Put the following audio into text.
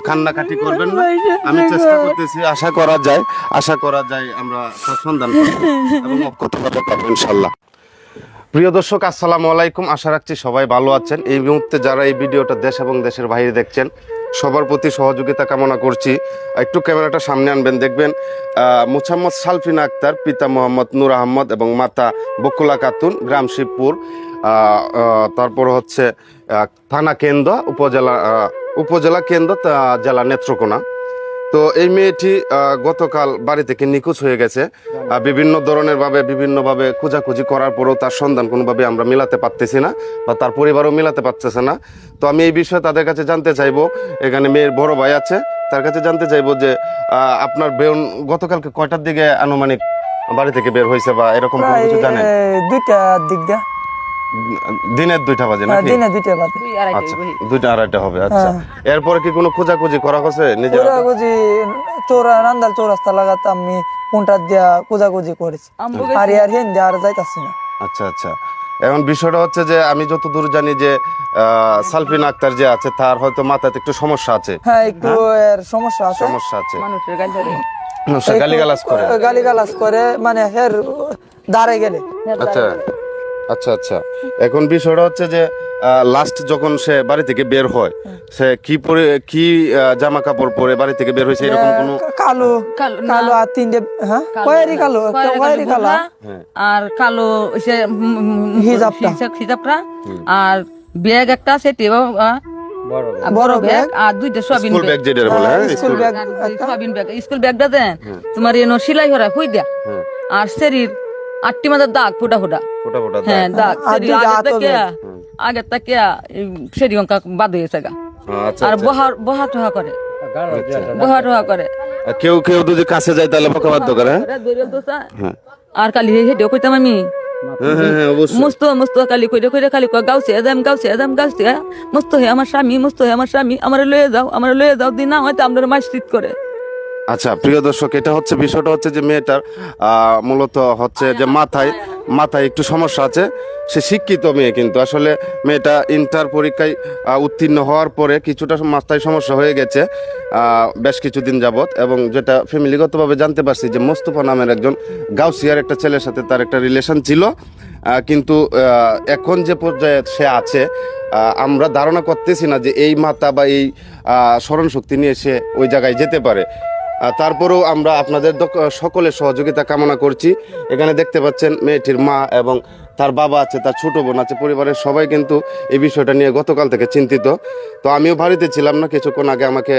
কান্নাকাটি করবেন না। আমি চেষ্টা করতেছি আশা করা যায় আশা করা যায় আমরা সন্ধান পাবো এবং অক্ষতভাবে পাবো ইনশাল্লাহ। প্রিয় দর্শক আসসালামু আলাইকুম। আশা রাখছি সবাই ভালো আছেন। এই মুহূর্তে যারা এই ভিডিওটা দেশ এবং দেশের বাইরে দেখছেন সবার প্রতি সহযোগিতা কামনা করছি। একটু ক্যামেরাটা সামনে আনবেন দেখবেন মুসাম্মদ সালফিনা আক্তার পিতা মোহাম্মদ নূর আহমদ এবং মাতা বকুলা খাতুন গ্রাম শিবপুর তারপর হচ্ছে থানা কেন্দ্র উপজেলা উপজেলা কেন্দ্র জেলা নেত্রকোনা। তো এই মেয়েটি গতকাল বাড়ি থেকে নিখোঁজ হয়ে গেছে। বিভিন্ন ধরনের ভাবে বিভিন্ন ভাবে খোঁজাখুঁজি করার পরেও তার সন্ধান কোনোভাবে আমরা মিলাতে পারতেছি না বা তার পরিবারও মিলাতে পারতেছে না। তো আমি এই বিষয়ে তাদের কাছে জানতে চাইব এখানে মেয়ের বড় ভাই আছে তার কাছে জানতে চাইব যে আহ, আপনার বেউন গতকালকে কয়টার দিকে আনুমানিক বাড়ি থেকে বের হয়েছে বা এরকম কোনো কিছু জানেন? দুইটা দিক দিয়া। দিনের দুইটা বাজে হ্যাঁ, নাকি? দিনে দুইটা বাজে। আচ্ছা দুইটা আড়াইটা হবে আচ্ছা। হ্যাঁ। এরপরে কি কোনো খোঁজাখুঁজি করা পুরা গুজি চোরা রান্দাল চৌরাস্তা লাগাতে আমি কোনটা দিয়া করেছি। আর ইয়ার হেন দিয়া আর যাইতাছি না। আচ্ছা আচ্ছা। এখন বিষয়টা হচ্ছে যে আমি যতদূর জানি যে আহ, সালফিন আক্তার যে আছে তার হয়তো মাথাতে একটু সমস্যা আছে। হ্যাঁ একটু এর সমস্যা আছে। সমস্যা আছে। মানুষের গাল ধরে। গালিগালাজ করে। গালি গালাজ করে মানে হের দাঁড়ে গেলে। আচ্ছা। আচ্ছা আচ্ছা। এখন বিষয়টা হচ্ছে যে লাস্ট যখন সে বাড়ি থেকে বের হয় সে কি পরে কি জামা কাপড় পরে বাড়ি থেকে বের হয়েছে এরকম কোনো কালো। কালো আর তিনটে হ্যাঁ? কয়েরি কালো কয়েরি কালো আর কালো সে হিজাবটা। হিজাবটা। আর ব্যাগ একটা সেটি বড় ব্যাগ আর দুইটা সোয়াবিন স্কুল ব্যাগ ব্যাগ যেটা বলে হ্যাঁ school bag soyabean bag school ব্যাগটা দেন তোমার এনো সেলাই করা হই দেয়া আর শরীর আটটি মাথার দাগ ফুটা ফুটা। ফোটা ফোটা হ্যাঁ দাগ। আগে থেকে সেরি অঙ্কা বাদ হয়েছে গা। আচ্ছা আর আচ্ছা। বহা টহা করে। বহা টহা করে। কেউ কেউ যদি কাছে যায় তাহলে বকা বাধ্য করে হ্যাঁ? হ্যাঁ। আর কালি হেঁটেও কইতাম আমি। হ্যাঁ অবশ্যই। মস্ত মস্ত কালি কইরে কইরে খালি কয় গাউছে এদাম গাউছে এদাম গাউছে মস্ত হে আমার স্বামী মস্ত হে আমার স্বামী আমার লয়ে যাও আমার লয়ে যাও দিন না হয়তো আমরা মাসিত করে। আচ্ছা প্রিয় দর্শক এটা হচ্ছে বিষয়টা হচ্ছে যে মেয়েটার মূলত হচ্ছে যে মাথায় মাথায় একটু সমস্যা আছে। সে শিক্ষিত মেয়ে কিন্তু। আসলে মেয়েটা ইন্টার পরীক্ষায় উত্তীর্ণ হওয়ার পরে কিছুটা মাথায় সমস্যা হয়ে গেছে বেশ কিছুদিন যাবৎ। এবং যেটা ফ্যামিলিগতভাবে জানতে পারছি যে মোস্তফা নামের একজন গাউসিয়ার একটা ছেলের সাথে তার একটা রিলেশন ছিল। কিন্তু এখন যে পর্যায়ে সে আছে আমরা ধারণা করতেছি না যে এই মাতা বা এই আহ, স্মরণ শক্তি নিয়ে সে ওই জায়গায় যেতে পারে। তারপরেও আমরা আপনাদের সকলের সহযোগিতা কামনা করছি। এখানে দেখতে পাচ্ছেন মেয়েটির মা এবং তার বাবা আছে, তার ছোট বোন আছে, পরিবারের সবাই কিন্তু এই বিষয়টা নিয়ে গতকাল থেকে চিন্তিত। তো আমিও বাড়িতে ছিলাম না, কিছুক্ষণ আগে আমাকে